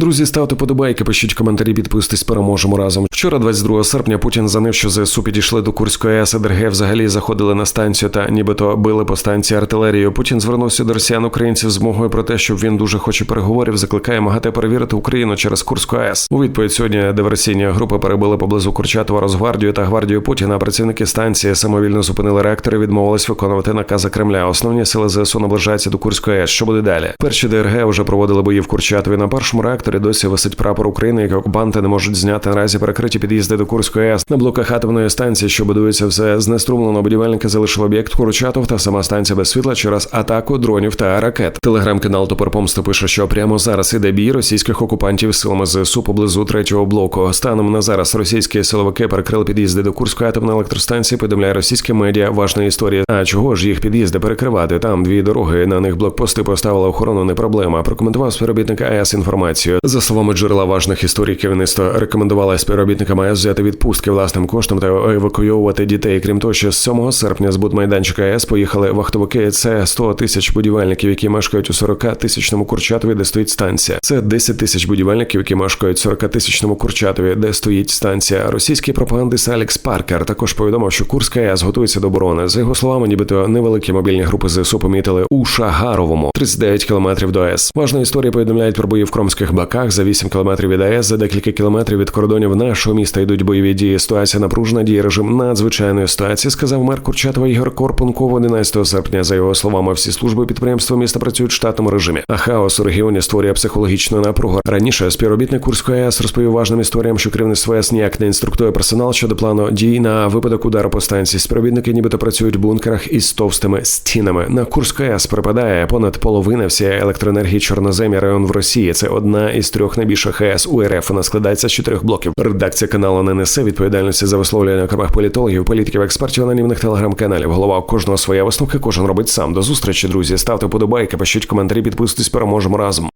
Друзі, ставте подобайки, пишіть коментарі, підписуйтесь, переможемо разом. Вчора, 22 серпня, Путін занив, що ЗСУ підійшли до Курської АЕС, ДРГ взагалі заходили на станцію та нібито били по станції артилерією. Путін звернувся до росіян українців з мовою про те, що він дуже хоче переговорів. Закликає МАГАТЕ перевірити Україну через Курську АЕС. У відповідь сьогодні диверсійні групи перебили поблизу Курчатова Росгвардію та гвардію Путіна. Працівники станції самовільно зупинили реактори, відмовились виконувати накази Кремля. Основні сили ЗСУ наближаються до Курської АЕС. Що буде далі? Перші ДРГ вже проводили бої в Курчатові. На першому реакторі досі висить прапор України, який окупанти не можуть зняти. Наразі перекриті під'їзди до Курської АЕС. На блоках атомної станції, що будується все знеструмлено. Будівельники залишили об'єкт Курчатов та сама станція без світла через атаку дронів та ракет. Телеграм-канал Топор Помсти пише, що прямо зараз іде бій російських окупантів силами ЗСУ поблизу третього блоку. Станом на зараз російські силовики перекрили під'їзди до Курської атомної електростанції. Повідомляє російське медіа важна історія. А чого ж їх під'їзди перекривати? Там дві дороги. На них блокпости поставила охорону. Не проблема. Прокоментував співробітник АЕС інформацію. За словами джерела важних історій, керівництво рекомендувало співробітникам АЕС взяти відпустки власним коштом та евакуйовувати дітей. Крім того, ще з 7 серпня з будмайданчика АЕС поїхали вахтовики. Це 100 тисяч будівельників, які мешкають у 40 тисячному Курчатові, де стоїть станція. Це 10 тисяч будівельників, які мешкають у 40 тисячному Курчатові, де стоїть станція. Російський пропагандист Алекс Паркер також повідомив, що Курська АЕС готується до оборони. За його словами, нібито невеликі мобільні групи ЗСУ помітили у Шагаровому 39 кілометрів до АЕС. Важна історія повідомляють про бої в Кромських баках за 8 кілометрів від АЕС. За декілька кілометрів від кордонів нашого міста йдуть бойові дії. Ситуація напружена, діє режим надзвичайної ситуації. Сказав мер Курчатова Ігор Корпунков 11 серпня. За його словами, всі служби підприємства міста працюють в штатному режимі. А хаос у регіоні створює психологічну напругу. Раніше співробітник Курської АЕС розповів важним історіям, що керівництво АЕС ніяк не інструктує персонал щодо плану дій на випадок удару по станції. Співробітники нібито працюють в бункерах із товстими стінами. На Курську АЕС припадає понад половина всієї електроенергії Чорноземі район в Росії. Це одна із трьох найбільших АЕС у РФ. Вона складається з чотирьох блоків. Редакція каналу не несе відповідальності за висловлювання окремих політологів, політиків, експертів анонімних телеграм-каналів. Голова кожного своя висновка, кожен робить сам. До зустрічі, друзі. Ставте подобайки, пишіть коментарі, підписуйтесь, переможемо разом.